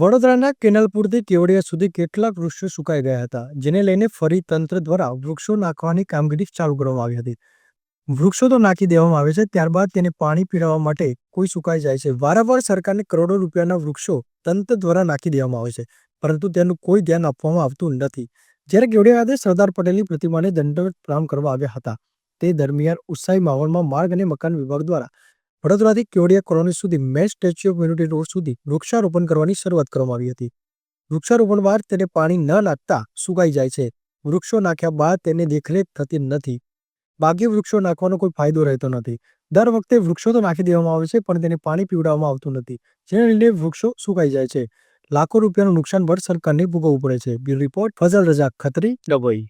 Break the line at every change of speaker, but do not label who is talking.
વડોદરાના કેનલપુરથી કેવડિયા સુધી કેટલાક વૃક્ષો સુકાઈ ગયા હતા, જેને લઈને ફરી તંત્ર દ્વારા વૃક્ષો નાખવાની કામગીરી ચાલુ કરવામાં આવી હતી. વૃક્ષો તો નાખી દેવામાં આવે છે, ત્યારબાદ તેને પાણી પીરાવવા માટે કોઈ સુકાઈ જાય છે. વારંવાર સરકારને કરોડો રૂપિયાના વૃક્ષો તંત્ર દ્વારા નાખી દેવામાં આવે છે, પરંતુ તેનું કોઈ ધ્યાન આપવામાં આવતું નથી. જ્યારે કેવડિયા ખાતે સરદાર પટેલની પ્રતિમાને દંડવત પ્રારંભ કરવા આવ્યા હતા, તે દરમિયાન ઉત્સાહી માહોલમાં માર્ગ અને મકાન વિભાગ દ્વારા વડોદરાથી કેવડિયા કોલોની સુધી main statue of unity road સુધી વૃક્ષારોપણ કરવાની શરૂઆત કરવામાં આવી હતી. વૃક્ષારોપણ બાદ તેને પાણી ન નાખતા સુકાઈ જાય છે. વૃક્ષો નાખ્યા બાદ તેને દેખરેખ થતી નથી. બાકી વૃક્ષો નાખવાનો કોઈ ફાયદો રહેતો નથી. દર વખતે વૃક્ષો તો નાખી દેવામાં આવે છે, પણ તેને પાણી પીવડાવવામાં આવતું નથી. જેને લીધે વૃક્ષો સુકાઈ જાય છે. લાખો રૂપિયાનું નુકસાન પણ સરકારને ભોગવવું પડે છે. બ્યુરો રિપોર્ટ ફઝલ રજા ખત્રી, ડભોઈ.